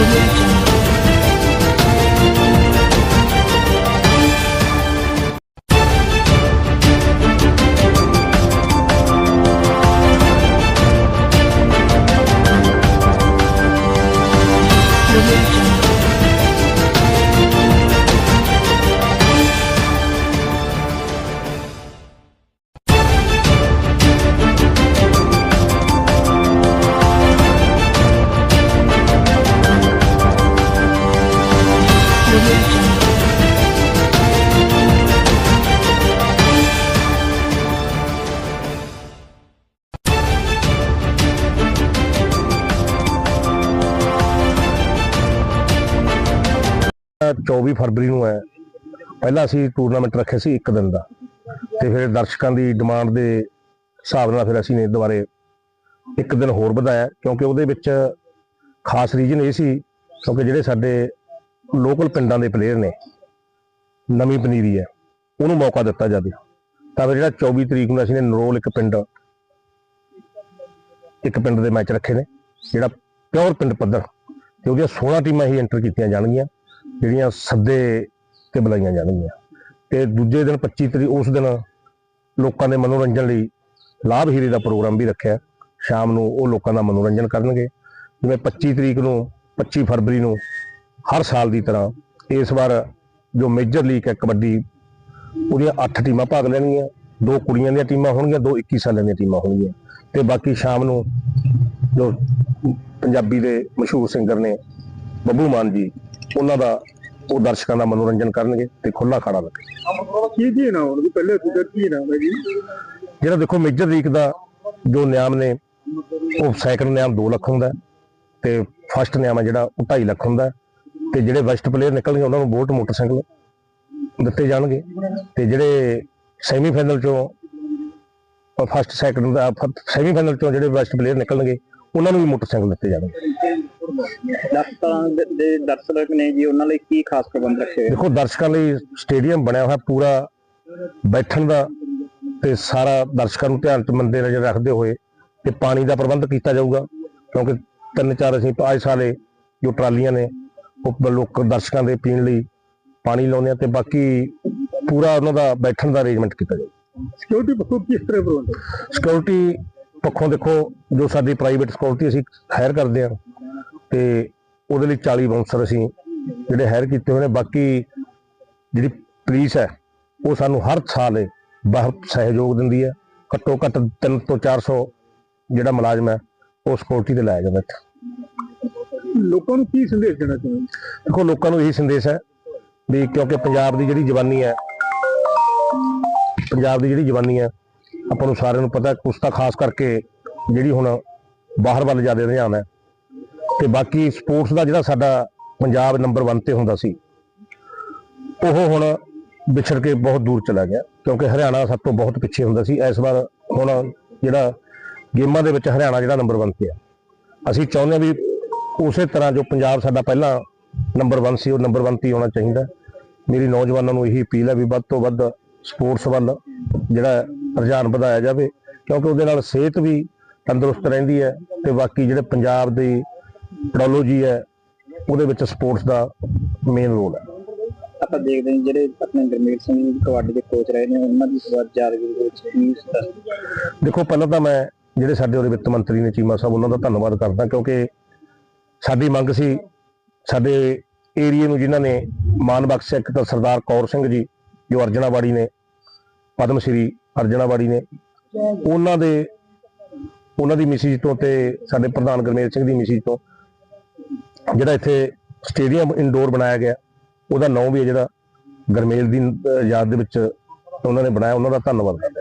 Audio 24 ਫਰਵਰੀ ਨੂੰ ਹੈ। ਪਹਿਲਾਂ ਅਸੀਂ ਟੂਰਨਾਮੈਂਟ ਰੱਖਿਆ ਸੀ ਇੱਕ ਦਿਨ ਦਾ। ਤੇ ਫਿਰ ਦਰਸ਼ਕਾਂ ਦੀ ਡਿਮਾਂਡ ਦੇ ਹਿਸਾਬ ਨਾਲ ਫਿਰ ਅਸੀਂ ਨੇ ਦੁਬਾਰੇ ਇੱਕ ਦਿਨ ਹੋਰ ਵਧਾਇਆ। ਕਿਉਂਕਿ ਉਹਦੇ ਵਿੱਚ ਖਾਸ ਰੀਜਨ ਇਹ ਸੀ, ਕਿਉਂਕਿ ਜਿਹੜੇ ਸਾਡੇ ਲੋਕਲ ਪਿੰਡਾਂ ਦੇ ਪਲੇਅਰ ਨੇ, ਨਵੀਂ ਪਨੀਰੀ ਹੈ, ਉਹਨੂੰ ਮੌਕਾ ਦਿੱਤਾ ਜਾਵੇ। ਤਾਂ ਫਿਰ ਜਿਹੜਾ 24 ਤਰੀਕ ਨੂੰ ਅਸੀਂ ਨੇ ਨਰੋਲ ਇੱਕ ਪਿੰਡ ਇੱਕ ਪਿੰਡ ਦੇ ਮੈਚ ਰੱਖੇ ਨੇ, ਜਿਹੜਾ ਪਿਓਰ ਪਿੰਡ ਪੱਧਰ, ਤੇ ਉਹਦੀਆਂ 16 ਟੀਮਾਂ ਹੀ ਐਂਟਰ ਕੀਤੀਆਂ ਜਾਣਗੀਆਂ। ਜਿਹੜੀਆਂ ਸੱਦੇ ਤੇ ਬੁਲਾਈਆਂ ਜਾਣਗੀਆਂ। ਤੇ ਦੂਜੇ ਦਿਨ 25 ਤਰੀਕ, ਉਸ ਦਿਨ ਲੋਕਾਂ ਦੇ ਮਨੋਰੰਜਨ ਲਈ ਲਾਭ ਹੀਰੇ ਦਾ ਪ੍ਰੋਗਰਾਮ ਵੀ ਰੱਖਿਆ। ਸ਼ਾਮ ਨੂੰ ਉਹ ਲੋਕਾਂ ਦਾ ਮਨੋਰੰਜਨ ਕਰਨਗੇ। ਜਿਵੇਂ 25 ਤਰੀਕ ਨੂੰ 25 ਫਰਵਰੀ ਨੂੰ ਹਰ ਸਾਲ ਦੀ ਤਰ੍ਹਾਂ ਇਸ ਵਾਰ ਜੋ ਮੇਜਰ ਲੀਗ ਹੈ ਕਬੱਡੀ, ਉਹਦੀਆਂ 8 ਟੀਮਾਂ ਭਾਗ ਲੈਣਗੀਆਂ। ਦੋ ਕੁੜੀਆਂ ਦੀਆਂ ਟੀਮਾਂ ਹੋਣਗੀਆਂ, ਦੋ 21 ਸਾਲਾਂ ਦੀਆਂ ਟੀਮਾਂ ਹੋਣਗੀਆਂ। ਤੇ ਬਾਕੀ ਸ਼ਾਮ ਨੂੰ ਜੋ ਪੰਜਾਬੀ ਦੇ ਮਸ਼ਹੂਰ ਸਿੰਗਰ ਨੇ ਬੱਬੂ ਮਾਨ ਜੀ ਉਹਨਾਂ ਦਾ ਉਹ ਦਰਸ਼ਕਾਂ ਦਾ ਮਨੋਰੰਜਨ ਕਰਨਗੇ ਤੇ ਖੁੱਲਾ ਖਾੜਾ ਲੱਗੇ ਕੀ ਕੀ ਨਾ ਹੁਣ ਪਹਿਲੇ ਫਿਕਰ ਕੀ ਨਾ ਜੀ? ਜਿਹੜਾ ਦੇਖੋ ਮੇਜਰ ਲੀਗ ਦਾ ਜੋ ਨਿਯਮ ਨੇ ਉਹ ਸੈਕੰਡ ਨਿਯਮ 2 ਲੱਖ ਹੁੰਦਾ ਤੇ ਫਸਟ ਨਿਯਮ ਹੈ ਜਿਹੜਾ ਉਹ 2.5 ਲੱਖ ਹੁੰਦਾ ਤੇ ਜਿਹੜੇ ਬੈਸਟ ਪਲੇਅਰ ਨਿਕਲਣਗੇ ਉਹਨਾਂ ਨੂੰ ਬੋਟ ਮੋਟਰਸਾਈਕਲ ਦਿੱਤੇ ਜਾਣਗੇ ਤੇ ਜਿਹੜੇ ਸੈਮੀਫਾਈਨਲ ਚੋਂ ਫਸਟ ਸੈਕੰਡ ਦਾ ਸੈਮੀਫਾਈਨਲ ਚੋਂ ਜਿਹੜੇ ਬੈਸਟ ਪਲੇਅਰ ਨਿਕਲਣਗੇ ਉਹਨਾਂ ਨੂੰ ਵੀ ਮੋਟਰਸਾਈਕਲ ਦਿੱਤੇ ਜਾਣਗੇ। ਦਰਸ਼ਕਾਂ ਦੇ- ਦੇ ਦਰਸ਼ਕ ਨੇ ਜੀ ਉਹਨਾਂ ਲਈ ਕੀ ਖਾਸ ਪ੍ਰਬੰਧ ਰੱਖੇ ਹੋਏ ਦੇਖੋ ਦਰਸ਼ਕਾਂ ਲਈ ਸਟੇਡੀਅਮ ਬਣਿਆ ਹੋਇਆ ਪੂਰਾ ਬੈਠਣ ਦਾ ਤੇ ਸਾਰਾ ਦਰਸ਼ਕਾਂ ਨੂੰ ਧਿਆਨ ਚ ਮੰਦੇ ਨਜ਼ਰ ਰੱਖਦੇ ਹੋਏ ਤੇ ਪਾਣੀ ਦਾ ਪ੍ਰਬੰਧ ਕੀਤਾ ਜਾਊਗਾ ਕਿਉਂਕਿ ਤਿੰਨ ਚਾਰ ਅਸੀਂ ਆਏ ਸਾਲੇ ਜੋ ਟਰਾਲੀਆਂ ਨੇ ਉਹ ਲੋਕ ਦਰਸ਼ਕਾਂ ਦੇ ਪੀਣ ਲਈ ਪਾਣੀ ਲਾਉਂਦੇ ਆ ਤੇ ਬਾਕੀ ਪੂਰਾ ਉਹਨਾਂ ਦਾ ਬੈਠਣ ਦਾ ਅਰੇਂਜਮੈਂਟ ਕੀਤਾ ਜਾਊਗਾ ਸਿਕਿਉਰਿਟੀ ਪੱਖੋਂ ਕਿਸ ਤਰ੍ਹਾਂ ਪ੍ਰਬੰਧ ਹੈ? ਸਿਕਿਉਰਿਟੀ ਪੱਖੋਂ ਦੇਖੋ ਜੋ ਸਾਡੀ ਪ੍ਰਾਈਵੇਟ ਸਿਕਿਉਰਿਟੀ ਅਸੀਂ ਹਾਇਰ ਕਰਦੇ ਆ ਤੇ ਉਹਦੇ ਲਈ 40 ਬਾਉਂਸਰ ਅਸੀਂ ਜਿਹੜੇ ਹਾਇਰ ਕੀਤੇ ਹੋਏ ਨੇ। ਬਾਕੀ ਜਿਹੜੀ ਪੁਲਿਸ ਹੈ ਉਹ ਸਾਨੂੰ ਹਰ ਸਾਲ ਬਹੁਤ ਸਹਿਯੋਗ ਦਿੰਦੀ ਹੈ। ਘੱਟੋ ਘੱਟ 3 ਤੋਂ 400 ਜਿਹੜਾ ਮੁਲਾਜ਼ਮ ਹੈ ਉਹ ਸਿਕਿਉਰਿਟੀ ਤੇ ਲਾਇਆ ਜਾਂਦਾ ਲੋਕਾਂ ਨੂੰ ਕੀ ਸੰਦੇਸ਼ ਦੇਣਾ ਚਾਹੁੰਦੇ ਦੇਖੋ ਲੋਕਾਂ ਨੂੰ ਇਹੀ ਸੰਦੇਸ਼ ਹੈ ਵੀ ਕਿਉਂਕਿ ਪੰਜਾਬ ਦੀ ਜਿਹੜੀ ਜਵਾਨੀ ਹੈ ਪੰਜਾਬ ਦੀ ਜਿਹੜੀ ਜਵਾਨੀ ਹੈ ਆਪਾਂ ਨੂੰ ਸਾਰਿਆਂ ਨੂੰ ਪਤਾ ਕੁਛ ਤਾਂ ਖਾਸ ਕਰਕੇ ਜਿਹੜੀ ਹੁਣ ਬਾਹਰ ਵੱਲ ਜ਼ਿਆਦਾ ਰੁਝਾਨ ਹੈ ਤੇ ਬਾਕੀ ਸਪੋਰਟਸ ਦਾ ਜਿਹੜਾ ਸਾਡਾ ਪੰਜਾਬ ਨੰਬਰ 1 ਤੇ ਹੁੰਦਾ ਸੀ, ਉਹ ਹੁਣ ਵਿਛੜ ਕੇ ਬਹੁਤ ਦੂਰ ਚਲਾ ਗਿਆ, ਕਿਉਂਕਿ ਹਰਿਆਣਾ ਸਭ ਤੋਂ ਬਹੁਤ ਪਿੱਛੇ ਹੁੰਦਾ ਸੀ। ਇਸ ਵਾਰ ਹੁਣ ਜਿਹੜਾ ਗੇਮਾਂ ਦੇ ਵਿੱਚ ਹਰਿਆਣਾ ਜਿਹੜਾ ਨੰਬਰ 1 ਤੇ ਆ। ਅਸੀਂ ਚਾਹੁੰਦੇ ਹਾਂ ਵੀ ਉਸੇ ਤਰ੍ਹਾਂ ਜੋ ਪੰਜਾਬ ਸਾਡਾ ਪਹਿਲਾਂ ਨੰਬਰ 1 ਸੀ, ਉਹ ਨੰਬਰ 1 ਤੇ ਹੀ ਹੋਣਾ ਚਾਹੀਦਾ। ਮੇਰੀ ਨੌਜਵਾਨਾਂ ਨੂੰ ਇਹੀ ਅਪੀਲ ਹੈ ਵੀ ਵੱਧ ਤੋਂ ਵੱਧ ਸਪੋਰਟਸ ਵੱਲ ਜਿਹੜਾ ਰੁਝਾਨ ਵਧਾਇਆ ਜਾਵੇ, ਕਿਉਂਕਿ ਉਹਦੇ ਨਾਲ ਸਿਹਤ ਵੀ ਤੰਦਰੁਸਤ ਰਹਿੰਦੀ ਹੈ ਤੇ ਬਾਕੀ ਜਿਹੜੇ ਪੰਜਾਬ ਦੇ ਪੈਡੋਲੋਜੀ ਹੈ ਉਹਦੇ ਵਿੱਚ ਸਪੋਰਟਸ ਦਾ ਮੇਨ ਰੋਲ ਹੈ। ਆਪਾਂ ਦੇਖਦੇ ਹਾਂ ਜਿਹੜੇ ਆਪਣੇ ਗਰਮੀਤ ਸਿੰਘ ਕਬੱਡੀ ਦੇ ਕੋਚ ਰਹੇ ਨੇ ਉਹਨਾਂ ਦੀ ਸਵਾਰ ਯਾਦਗਿਰੀ ਦੇ ਵਿੱਚ ਕੀ ਦੇਖੋ ਪਹਿਲਾਂ ਤਾਂ ਮੈਂ ਜਿਹੜੇ ਸਾਡੇ ਉਹਦੇ ਵਿੱਤ ਮੰਤਰੀ ਨੇ ਚੀਮਾ ਸਾਹਿਬ ਉਹਨਾਂ ਦਾ ਧੰਨਵਾਦ ਕਰਦਾ ਕਿਉਂਕਿ ਸਾਡੀ ਮੰਗ ਸੀ ਸਾਡੇ ਏਰੀਏ ਨੂੰ ਜਿਨ੍ਹਾਂ ਨੇ ਮਾਨ ਬਖਸ਼ਿਆ ਇੱਕ ਤਾਂ ਸਰਦਾਰ ਕੌਰ ਸਿੰਘ ਜੀ ਜੋ ਅਰਜਨਾਵਾੜੀ ਨੇ ਪਦਮ ਸ਼੍ਰੀ ਅਰਜਨਾਵਾੜੀ ਨੇ ਉਹਨਾਂ ਦੇ ਉਹਨਾਂ ਦੀ ਮਿਸਿਜ ਤੋਂ ਤੇ ਸਾਡੇ ਪ੍ਰਧਾਨ ਗੁਰਮੇਲ ਸਿੰਘ ਦੀ ਮਿਸਿਜ ਤੋਂ ਜਿਹੜਾ ਇੱਥੇ ਸਟੇਡੀਅਮ ਇਨਡੋਰ ਬਣਾਇਆ ਗਿਆ, ਉਹਦਾ ਨਾਂ ਵੀ ਹੈ ਜਿਹੜਾ ਗਰਮੇਲ ਦੀ ਯਾਦ ਦੇ ਵਿੱਚ ਉਹਨਾਂ ਨੇ ਬਣਾਇਆ, ਉਹਨਾਂ ਦਾ ਧੰਨਵਾਦ। ਕਰਦਾ